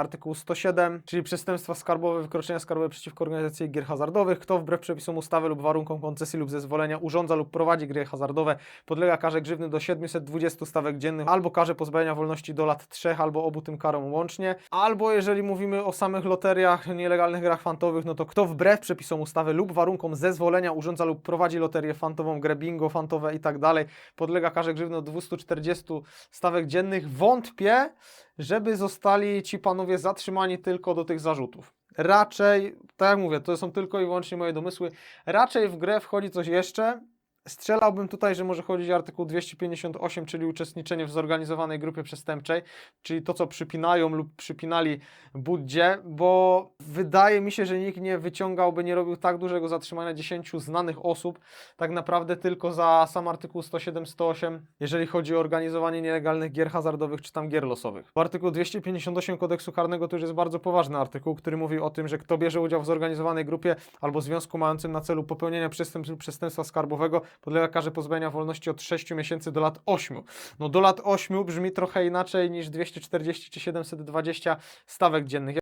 Artykuł 107, czyli przestępstwa skarbowe, wykroczenia skarbowe przeciwko organizacji gier hazardowych. Kto wbrew przepisom ustawy lub warunkom koncesji lub zezwolenia urządza lub prowadzi gry hazardowe, podlega karze grzywny do 720 stawek dziennych albo karze pozbawienia wolności do lat 3 albo obu tym karom łącznie. Albo jeżeli mówimy o samych loteriach, nielegalnych grach fantowych, no to kto wbrew przepisom ustawy lub warunkom zezwolenia urządza lub prowadzi loterię fantową, grę bingo fantowe i tak dalej, podlega karze grzywny do 240 stawek dziennych. Wątpię, żeby zostali ci panowie zatrzymani tylko do tych zarzutów. Raczej, tak jak mówię, to są tylko i wyłącznie moje domysły. Raczej w grę wchodzi coś jeszcze. Strzelałbym tutaj, że może chodzić o artykuł 258, czyli uczestniczenie w zorganizowanej grupie przestępczej, czyli to, co przypinają lub przypinali Buddzie, bo wydaje mi się, że nikt nie wyciągałby, nie robił tak dużego zatrzymania 10 znanych osób, tak naprawdę tylko za sam artykuł 107-108, jeżeli chodzi o organizowanie nielegalnych gier hazardowych czy tam gier losowych. W artykuł 258 kodeksu karnego to już jest bardzo poważny artykuł, który mówi o tym, że kto bierze udział w zorganizowanej grupie albo związku mającym na celu popełnienia przestępstwa skarbowego, podlega karze pozbawienia wolności od 6 miesięcy do lat 8. No do lat 8 brzmi trochę inaczej niż 240 czy 720 stawek dziennych.